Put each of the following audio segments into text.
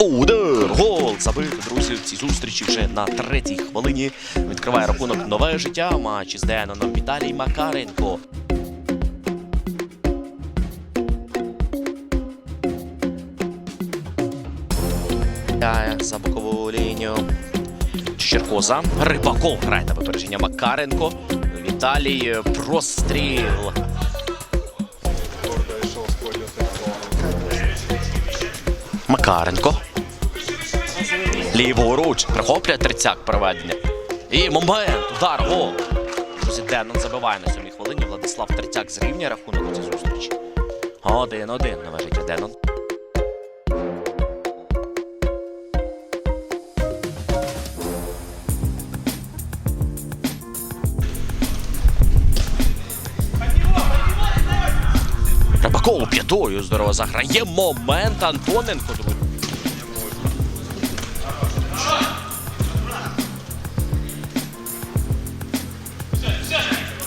Удар! Гол! Забив, друзі, в цій зустрічі вже на третій хвилині. Відкриває рахунок нове життя. Матч із Деноном Віталій Макаренко. За бокову лінію. Черкоза. Рибаков грає на випередження Макаренко. Віталій простріл. Макаренко. Ліворуч. Прихоплює трицяк проведення. І момент. Удар. Гол. Друзі, Денон забиває на сьомій хвилині. Владислав Трицяк зрівнює рахунок у цій зустрічі. Один-один. Наважить Денон. Рибаков п'ятою здорово заграє. Момент Антоненко. друзі.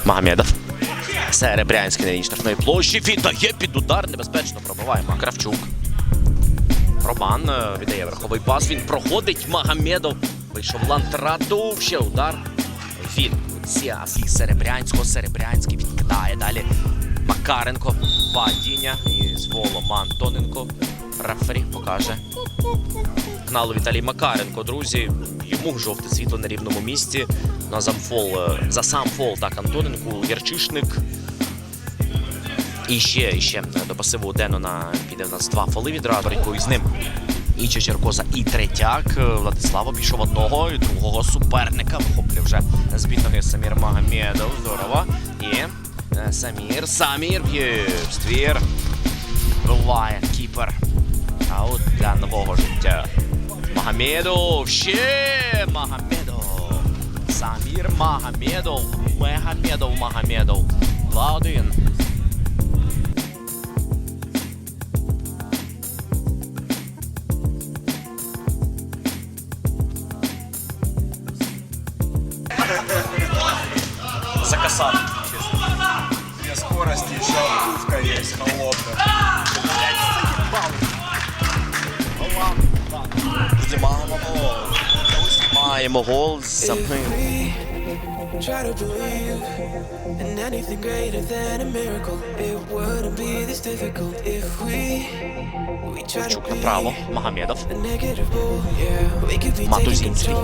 Магомедов. Серебрянський на лінії штрафної площі. Віддає під удар. Небезпечно пробиває Кравчук. Роман е, віддає верховий пас. Він проходить. Магомедов. Вийшов лантрату. Ще удар. Від Сіас Серебрянського. Серебрянський відкидає далі. Макаренко. Падіння. І з волом Антоненко. Рефері покаже. Каналу Віталій Макаренко, друзі. Йому жовте світло на рівному місці. На замфол, е, за сам фол так Антоненку, Ярчишник. І ще, і ще до пасиву Денона піде в нас два фоли відразу боротьбою з ним. І Чечеркоза, і третяк. Е, Владислав обійшов одного і другого суперника. Вхоплює вже з під ноги Самір Магомедов. Здорово. І е, Самір. Самір б'є в ствір. Буває кіпер. Аут для нового життя. Магомедов. Ще Магомедов. Самір Магомедов. Мегамедов Магомедов. 2-1. Закасав. Скорости, еще пушка есть. Знімаємо гол. Знімаємо гол. Забив. Try to направо. Магомедов. Матузінський.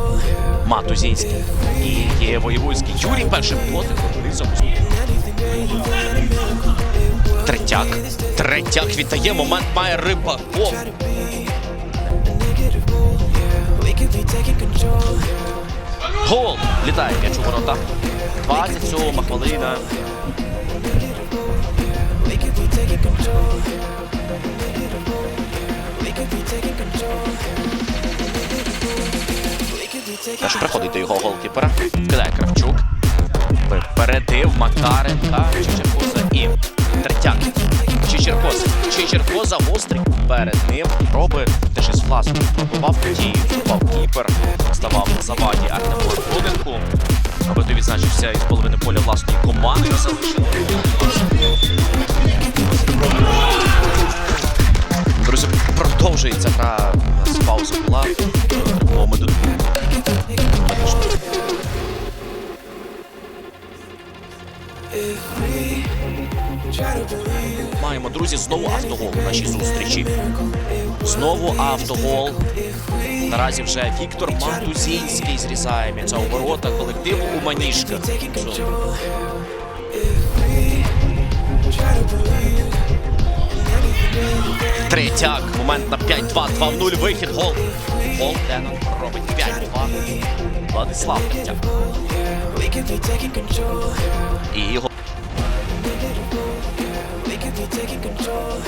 Матузінський. І є Воєвульський. Юрій першим дотиком. Третяк. Третяк віддає. Момент має Рибаков. Гол! Літає м'яч у ворота. 27 хвилина. Теж приходить до його голкіпера. Вкидає Кравчук. Випередив Макаренка. Третяк. Чечеркоза. Чечеркоза гострий перед ним. Проби теж із власної пробував тоді. Впав кіпер. Ставав на заваді Антоненку. Аби той відзначився із половини поля власної команди. Залишили. Друзі, продовжується гра. У нас пауза була. Другого ми Маємо, друзі, знову автогол в нашій зустрічі. Знову автогол. Наразі вже Віктор Матузінський зрізає м'яча у колективу у Маніжках. Третяк. Момент на 5-2, 2-0. Вихід. Гол. Гол Денон робить 5-2. Владислав Третяк. І його control.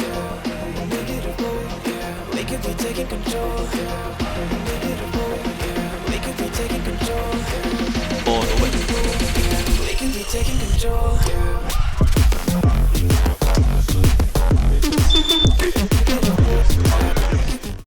Make it a. We can be taking control. Make it. We can be taking control. All the way. We can be taking control.